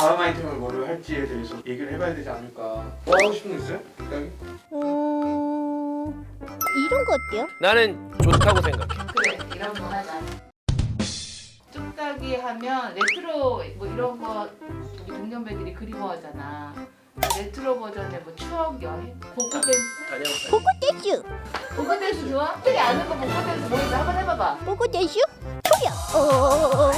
다음 아이템을 뭐를 할지에 대해서 얘기를 해봐야 되지 않을까. 뭐 하고 싶은 거 있어요? 여기? 음 이런 거 어때요? 나는 좋다고 생각해. 그래 이런 거 하자. 뚝딱이 하면 레트로 뭐 이런 거 우리 동년배들이 그리워하잖아. 레트로 버전의 뭐 추억 여행, 복고 댄스, 다녀오세요. 보고 댄슈 복고 댄스 좋아? 특히 아는 거 복고 댄스 뭐 있어? 한번 해봐봐. 보고 댄슈 초려 오래 오래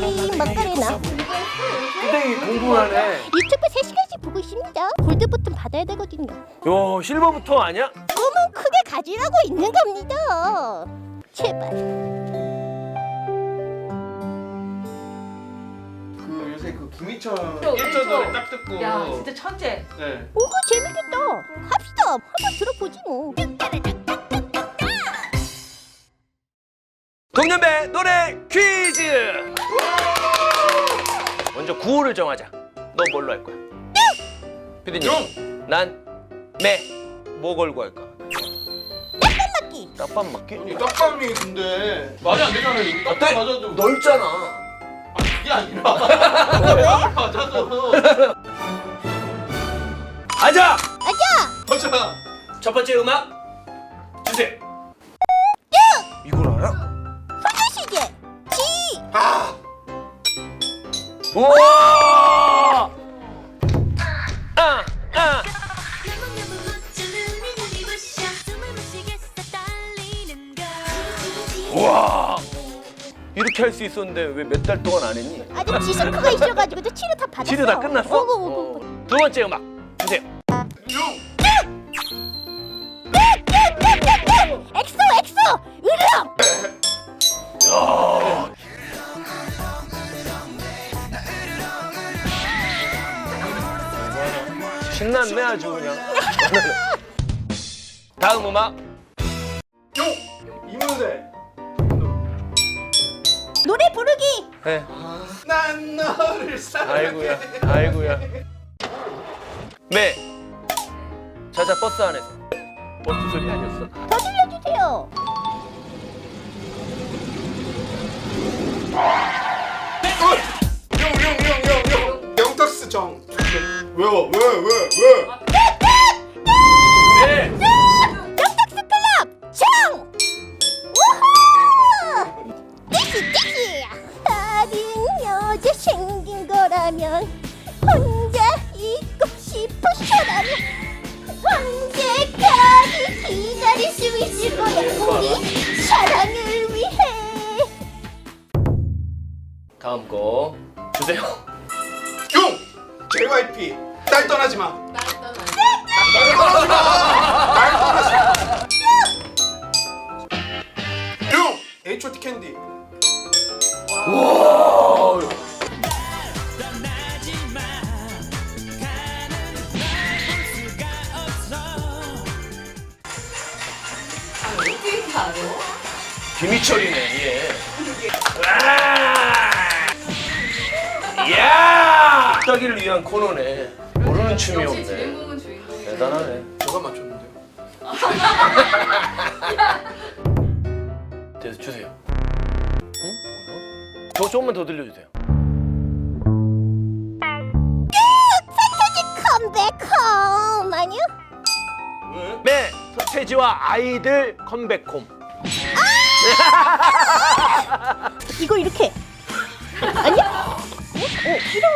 헤이 마카레나 굉장히 궁금하네. 유튜브 3시간씩 보고 있습니다 골드 버튼 받아야 되거든요 요 실버부터 아니야? 꿈은 크게 가지라고 있는 겁니다 제발 그 요새 그 김희철 또, 1절 또. 노래 딱 듣고. 야 진짜 천재. 네. 오고 재밌겠다 합시다 한번 들어보지 뭐 동년배 노래 퀴즈. 먼저 구호를 정하자. 너 뭘로 할 거야? 피디님. 난 매. 뭐 걸고 할까? 맞기 딱밤 맞기? 아니 떡밥이 근데 말이 안 되잖아요. 이게 떡밥 어때? 맞아도 넓잖아. 이게 아니라 떡밥 맞아도 아자. 아자 맞아. 첫 번째 음악 주세요. 우와! 아, 아. 우와! 이렇게 할 수 있었는데 왜 몇 달 동안 안 했니? 아직 지스크가 있어가지고 저 치료 다 받았어 치료 다 끝났어? 오고 오고 어. 두 번째 음악 주세요. 용. 엑소 엑소 으르렁 야. 신났네 아주 그냥. 다음 음악 용. 이문세. 노래 부르기 네. 난 너를 사랑해. 아이고야, 아이고야. 네. 자자 버스 안에서. 버스 소리 아니었어? 더 들려주세요 용용용용용. 영턱스 정. 왜요? 왜? 왜? 왜? 네. 영탁스 클럽 정 우후 띠시 띠시 다른 여자 생긴 거라면 혼자 있고 싶어서라면 언제까지 기다릴 수 있을 거야 JYP. 날 떠나지 마. 날 떠나. 날 떠나지 마. 날 떠나지 마. 용. H.O.T 캔디. 와. 김희철이네 얘. 와. 야. 따기를 위한 코너네. 모르는 춤이 역시 없네. 주인공은 주인공이. 대단하네. 제가 맞췄는데요. 됐어 주세요. 응? 뭐야? 저 조금만 더 들려주세요. 컴백홈 아니요? 네, 서태지와 아이들 컴백홈. 이거 이렇게 아니야? 어? 어 이렇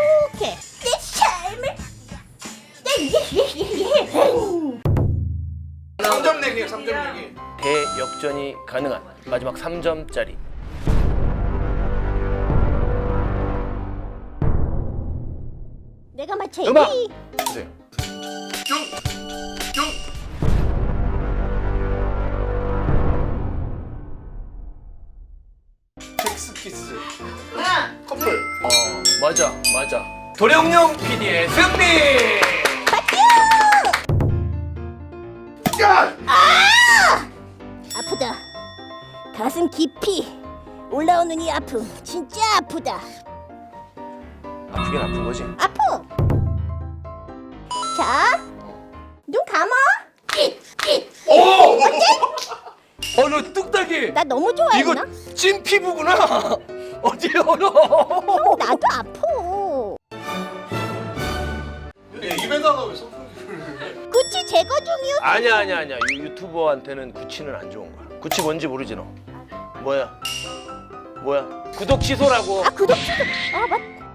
3점 내기예요. 3점 내기. 대역전이 가능한 마지막 3점짜리. 내가 맞춰야지 음악! 주세요. 용. 용. 텍스키스. 하나. 커플. 어, 맞아, 맞아. 도령령 PD의 승리! 야! 아프다 가슴 깊이 올라오는 이 아픔 진짜 아프다 아프긴 아픈 거지. 아프 자 눈 감아 오! 어, 너 뚝딱이. 나 너무 이거 좋아했나? 찐 피부구나. 형 나도 아파. 입에다가 왜? 구찌 제거 중이요. 아니야 아니야 아니야. 유- 유튜버한테는 구치는 안 좋은 거야. 구치 뭔지 모르지 너. 뭐야? 뭐야? 구독 취소라고. 아 구독 취소. 아 맞.